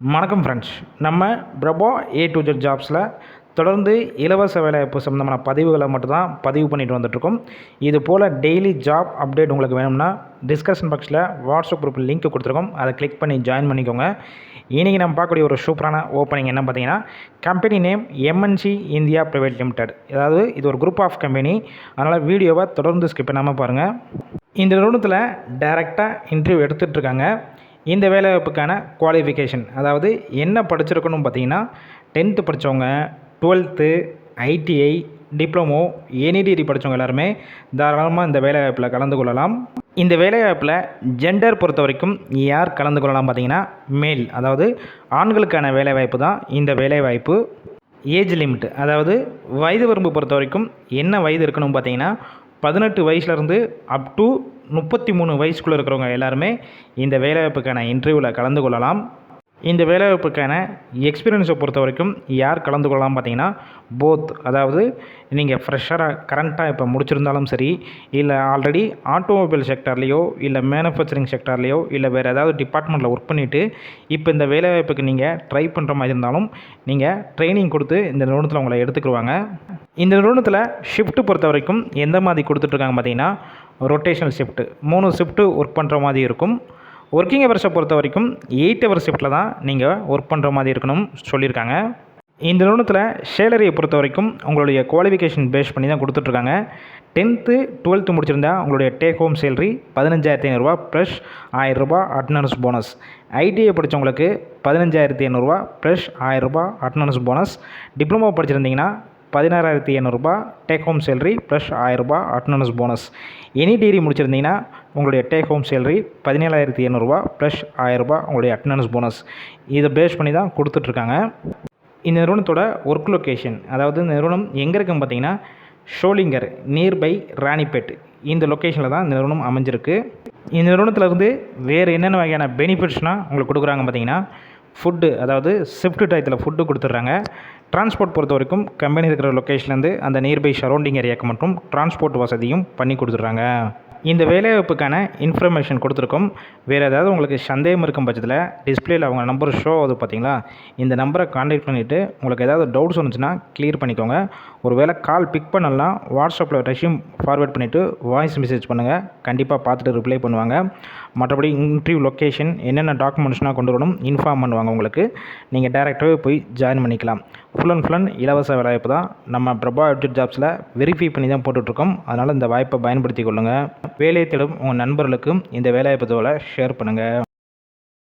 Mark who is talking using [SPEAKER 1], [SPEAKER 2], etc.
[SPEAKER 1] வணக்கம் ஃப்ரெண்ட்ஸ் நம்ம பிரபோ ஏ டு ஜெட் ஜாப்ஸில் தொடர்ந்து இலவச வேலைவாய்ப்பு சம்மந்தமான பதிவுகளை மட்டும்தான் பதிவு பண்ணிட்டு வந்துட்டுருக்கோம். இது போல் டெய்லி ஜாப் அப்டேட் உங்களுக்கு வேணும்னா டிஸ்கஷன் பாக்ஸில் வாட்ஸ்அப் குரூப் லிங்க் கொடுத்துருக்கோம். அதை கிளிக் பண்ணி ஜாயின் பண்ணிக்கோங்க. இன்றைக்கி நம்ம பார்க்கக்கூடிய ஒரு சூப்பரான ஓப்பனிங் என்ன பார்த்தீங்கன்னா company name MNC India private limited அதாவது இது ஒரு குரூப் ஆஃப் கம்பெனி அதனால் வீடியோவை தொடர்ந்து ஸ்கிப் பண்ணாமல் பாருங்கள் இந்த நிறுவனத்தில் டைரெக்டாக இன்டர்வியூ எடுத்துகிட்ருக்காங்க இந்த வேலைவாய்ப்புக்கான குவாலிஃபிகேஷன் அதாவது என்ன படிச்சிருக்கணும் பார்த்தீங்கன்னா டென்த்து படித்தவங்க twelfth ITI diploma any degree படித்தவங்க எல்லாருமே தாராளமாக இந்த வேலைவாய்ப்பில் கலந்து கொள்ளலாம். இந்த வேலைவாய்ப்பில் ஜெண்டர் பொறுத்த வரைக்கும் யார் கலந்து கொள்ளலாம் பார்த்தீங்கன்னா மேல் அதாவது ஆண்களுக்கான வேலைவாய்ப்பு தான் இந்த வேலைவாய்ப்பு. ஏஜ் லிமிட் அதாவது வயது வரம்பு பொறுத்த வரைக்கும் என்ன வயது இருக்கணும் பார்த்தீங்கன்னா பதினெட்டு வயசுலேருந்து அப் டு முப்பத்தி மூணு வயசுக்குள்ளே இருக்கிறவங்க எல்லாருமே இந்த வேலைவாய்ப்புக்கான இன்டர்வியூவில் கலந்து கொள்ளலாம். இந்த வேலைவாய்ப்புக்கான எக்ஸ்பீரியன்ஸை பொறுத்த வரைக்கும் யார் கலந்து கொள்ளலாம் பார்த்தீங்கன்னா போத் அதாவது நீங்கள் ஃப்ரெஷ்ஷராக கரண்ட்டாக இப்போ முடிச்சிருந்தாலும் சரி இல்லை ஆல்ரெடி ஆட்டோமொபைல் செக்டர்லேயோ இல்லை மேனுஃபேக்சரிங் செக்டார்லேயோ இல்லை வேறு ஏதாவது டிபார்ட்மெண்ட்டில் ஒர்க் பண்ணிவிட்டு இப்போ இந்த வேலைவாய்ப்புக்கு நீங்கள் ட்ரை பண்ணுற மாதிரி இருந்தாலும் நீங்கள் ட்ரைனிங் கொடுத்து இந்த நிறுவனத்தில் உங்களை எடுத்துக்கிடுவாங்க இந்த நிறுவனத்தில் ஷிஃப்ட்டு பொறுத்த வரைக்கும் எந்த மாதிரி கொடுத்துட்ருக்காங்க பார்த்தீங்கன்னா ரொட்டேஷனல் ஷிஃப்ட்டு மூணு ஷிஃப்ட்டு ஒர்க் பண்ணுற மாதிரி இருக்கும். ஒர்க்கிங் ஹவர்ஸை பொறுத்த வரைக்கும் எயிட் ஹவர் ஷிஃப்ட்டில் தான் நீங்கள் ஒர்க் பண்ணுற மாதிரி இருக்கணும் சொல்லியிருக்காங்க. இந்த நிறுவனத்தில் சேலரியை பொறுத்த வரைக்கும் உங்களுடைய குவாலிஃபிகேஷன் பேஸ் பண்ணி தான் கொடுத்துட்ருக்காங்க. டென்த்து டுவெல்த்து முடிச்சிருந்தா உங்களுடைய டேக் ஹோம் சேலரி பதினஞ்சாயிரத்தி ஐநூறுரூவா ப்ளஸ் ஆயிரரூபா அட்னன்ஸ் போனஸ் ஐடிஐ படித்தவங்களுக்கு பதினஞ்சாயிரத்தி ஐநூறுரூவா ப்ளஸ் ஆயிரரூபா அட்னன்ஸ் போனஸ் டிப்ளமோ படிச்சிருந்தீங்கன்னா பதினாறாயிரத்தி எண்ணூறுபா டேக் ஹோம் சேலரி ப்ளஸ் ஆயிரரூபா அட்டனன்ஸ் போனஸ் எனி டிகிரி முடிச்சிருந்தீங்கன்னா உங்களுடைய டேக் ஹோம் சேலரி பதினேழாயிரத்தி எண்ணூறுபா ப்ளஸ் ஆயிரரூபா உங்களுடைய அட்டனன்ஸ் போனஸ் இதை பேஸ் பண்ணி தான் கொடுத்துட்ருக்காங்க. இந்த நிறுவனத்தோட ஒர்க் லொக்கேஷன் அதாவது இந்த நிறுவனம் எங்கே இருக்குன்னு பார்த்தீங்கன்னா ஷோலிங்கர் நியர்பை ராணிப்பேட். இந்த லொக்கேஷனில் தான் இந்த நிறுவனம் அமைஞ்சிருக்கு. இந்த நிறுவனத்திலேருந்து வேறு என்னென்ன வகையான பெனிஃபிட்ஸ்னால் உங்களுக்கு கொடுக்குறாங்க பார்த்தீங்கன்னா ஃபுட்டு அதாவது ஷிஃப்ட் டயத்தில் ஃபுட்டு கொடுத்துட்றாங்க. டிரான்ஸ்போர்ட் பொறுத்த வரைக்கும் கம்பெனி இருக்கிற லொக்கேஷன்லேருந்து அந்த நியர்பை சரௌண்டிங் ஏரியாவுக்கு மட்டும் டிரான்ஸ்போர்ட் வசதியும் பண்ணி கொடுத்துட்றாங்க. இந்த வேலைவாய்ப்புக்கான இன்ஃபர்மேஷன் கொடுத்துருக்கோம். வேறு ஏதாவது உங்களுக்கு சந்தேகம் இருக்கும் பட்சத்தில் டிஸ்பிளேயில் அவங்க நம்பர் ஷோ ஆகுது பார்த்தீங்களா இந்த நம்பரை காண்டாக்ட் பண்ணிவிட்டு உங்களுக்கு ஏதாவது டவுட்ஸ் வந்துச்சுன்னா கிளியர் பண்ணிக்கோங்க. ஒரு வேளை கால் பிக் பண்ணலாம் வாட்ஸ்அப்பில் ரெஷ்யூம் ஃபார்வேர்ட் பண்ணிவிட்டு வாய்ஸ் மெசேஜ் பண்ணுங்கள் கண்டிப்பாக பார்த்துட்டு ரிப்ளை பண்ணுவாங்க. மற்றபடி இன்டர்வியூ லொக்கேஷன் என்னென்ன டாக்குமெண்ட்ஸ்னால் கொண்டு வரணும் இன்ஃபார்ம் பண்ணுவாங்க உங்களுக்கு. நீங்கள் டேரெக்டாகவே போய் ஜாயின் பண்ணிக்கலாம். ஃபுல் அண்ட் ஃபுல் அண்ட் இலவச வேலைவாய்ப்பு தான். நம்ம பிரபா அப்டேட் ஜாப்ஸில் வெரிஃபை பண்ணி தான் போட்டுட்ருக்கோம். அதனால் இந்த வாய்ப்பை பயன்படுத்தி கொள்ளுங்கள் வேலையை தேடும் உங்கள் நண்பர்களுக்கும் இந்த வேலைவாய்ப்பு தகவலை ஷேர் பண்ணுங்கள்